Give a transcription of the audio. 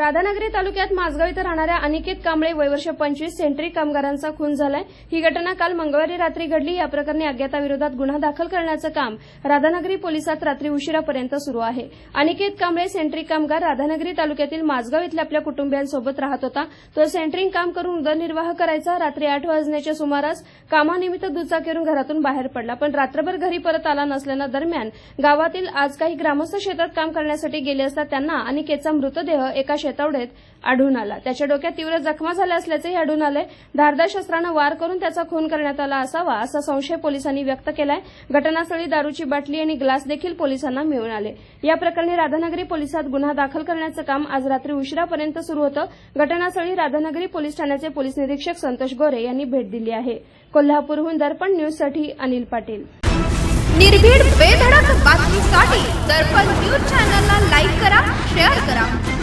राधानगरी तालुक्यात माझगाव इथं राहणाऱ्या अनिकेत कांबळे वयवर्ष पंचवीस सेंट्री कामगारांचा खून झालाय. ही घटना काल मंगळवारी रात्री घडली. या प्रकरणी अज्ञाताविरोधात गुन्हा दाखल करण्याचं काम राधानगरी पोलिसात रात्री उशिरापर्यंत सुरू आहे. अनिकेत कांबळे सेंट्री कामगार राधानगरी तालुक्यातील माझगाव इथल्या आपल्या कुटुंबियांसोबत राहत होता. तो सेंट्रिंग काम करून उदरनिर्वाह करायचा. रात्री आठ वाजण्याच्या सुमारास कामानिमित्त दुचाकीवरून घरातून बाहेर पडला. पण रात्रभर घरी परत आला नसल्यानं दरम्यान गावातील आज काही ग्रामस्थ शेतात काम करण्यासाठी गेले असता त्यांना अनिकेतचा मृतदेह एका शेतवडेत आढळून आला. त्याच्या डोक्यात तीव्र जखमा झाल्या असल्याचंही आढळून आलंय. धारदार शस्त्रानं वार करून त्याचा खून करण्यात आला असावा असा संशय पोलिसांनी व्यक्त केलाय. घटनास्थळी दारूची बाटली आणि ग्लास देखील पोलिसांना मिळून आले. या प्रकरणी राधानगरी पोलिसात गुन्हा दाखल करण्याचं काम आज रात्री उशिरापर्यंत सुरू होतं. घटनास्थळी राधानगरी पोलीस ठाण्याचे पोलीस निरीक्षक संतोष गोरे यांनी भेट दिली आहे. कोल्हापूरहून दर्पण न्यूजसाठी अनिल पाटील. निर्भीड बेधडक बातमीसाठी